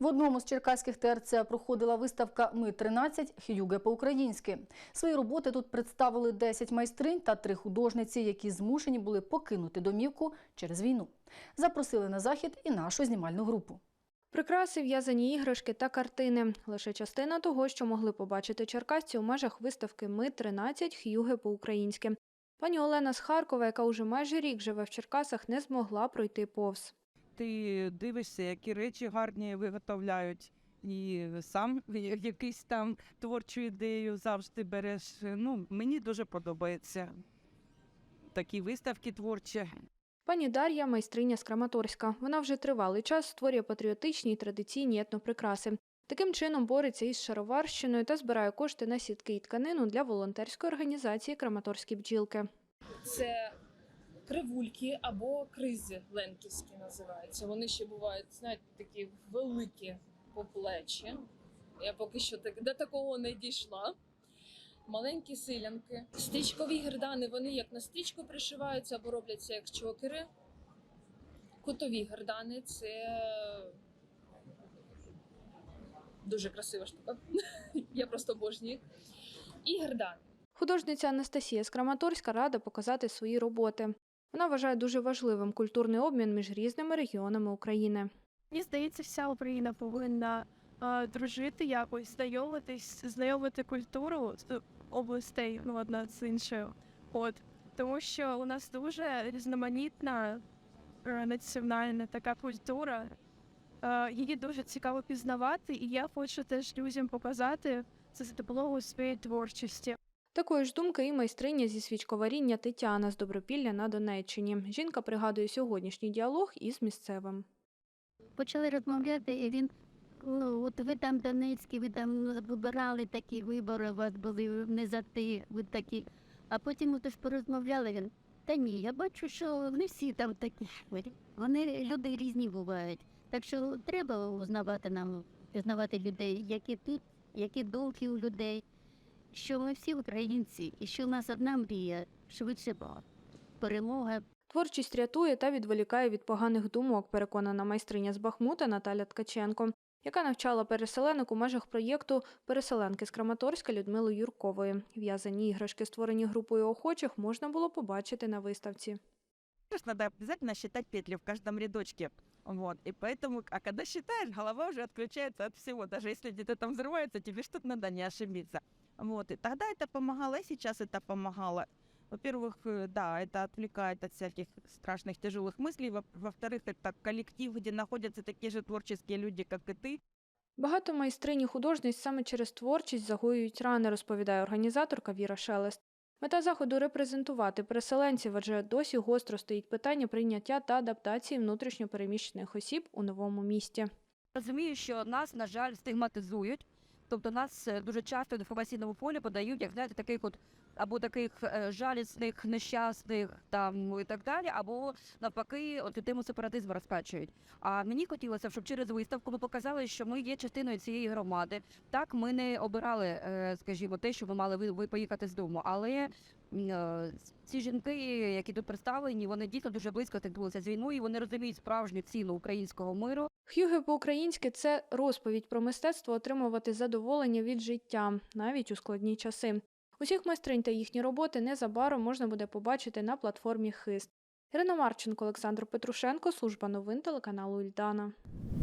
В одному з черкаських ТРЦ проходила виставка Ми 13 хюге по-українськи. Свої роботи тут представили 10 майстринь та три художниці, які змушені були покинути домівку через війну. Запросили на захід і нашу знімальну групу. Прикраси, в'язані іграшки та картини – лише частина того, що могли побачити черкасці у межах виставки Ми 13 хюге по-українськи. Пані Олена з Харкова, яка уже майже рік живе в Черкасах, не змогла пройти повз. Ти дивишся, які речі гарні виготовляють, і сам якийсь там творчу ідею завжди береш. Ну, мені дуже подобається такі виставки творчі. Пані Дар'я – майстриня з Краматорська. Вона вже тривалий час створює патріотичні й традиційні етноприкраси. Таким чином бореться із шароварщиною та збирає кошти на сітки і тканину для волонтерської організації Краматорські бджілки. це кривульки або кризи ленківські називаються. Вони ще бувають, знаєте, такі великі по плечі. Я поки що так до такого не дійшла. Маленькі силянки. Стрічкові гердани, вони як на стрічку пришиваються або робляться як чокери. Кутові гердани це дуже красива штука. Я просто обожнюю. І гердани. Художниця Анастасія з Краматорська рада показати свої роботи. Вона вважає дуже важливим культурний обмін між різними регіонами України. Мені здається, вся Україна повинна дружити якось, знайомитись, знайомити культуру з областей ну, одна з іншою. От тому що у нас дуже різноманітна е, національна така культура. Її дуже цікаво пізнавати, і я хочу теж людям показати це за допомогою своєї творчості. Такої ж думки і майстриня зі свічковаріння Тетяна з Добропілля на Донеччині. Жінка пригадує сьогоднішній діалог із місцевим. почали розмовляти, і він ну, от ви там Донецькі, ви там вибирали такі вибори, у вас були не за ти, ви такі. А потім от ж порозмовляли він. Та ні, я бачу, що не всі там такі. Вони люди різні бувають. Так що треба узнавати нам, пізнавати людей, які тут, які думки у людей, що ми всі українці, і що в нас одна мрія швидше перемога, Творчість рятує та відволікає від поганих думок, переконана майстриня з Бахмута Наталя Ткаченко, яка навчала переселенок у межах проєкту Переселенки з Краматорська Людмили Юркової. В'язані іграшки, створені групою охочих, можна було побачити на виставці. Надо обязательно считать петли в каждом рядочке. Вот. И поэтому, а когда считаешь, голова уже отключается от всего. Даже если где-то там взрывается, тебе что-то надо не ошибиться. Вот. И тогда это помогало, и сейчас это помогало. Во-первых, э, да, это отвлекает от всяких страшных, тяжелых мыслей. Во- Во-вторых, это коллектив, где находятся такие же творческие люди, как и ты. Багато майстринь і художниць саме через творчість загоюють рани, розповідає організаторка Віра Шелест. Мета заходу репрезентувати переселенців, адже досі гостро стоїть питання прийняття та адаптації внутрішньопереміщених осіб у новому місті. Розумію, що нас, на жаль, стигматизують. Тобто нас е, дуже часто в інформаційному полі подають, як знаєте, таких от або таких е, жалісних, нещасних там ну, і так далі, або навпаки, от тему сепаратизму розпечують. А мені хотілося, щоб через виставку ми показали, що ми є частиною цієї громади. Так, ми не обирали, е, скажімо, те, що ми мали ви, поїхати з дому, але ці жінки, які тут представлені, вони дійсно дуже близько стикнулися з війною. і Вони розуміють справжню ціну українського миру. Х'юге по-українськи це розповідь про мистецтво отримувати задоволення від життя, навіть у складні часи. Усіх майстринь та їхні роботи незабаром можна буде побачити на платформі Хист. Ірина Марченко, Олександр Петрушенко, служба новин телеканалу Ільдана.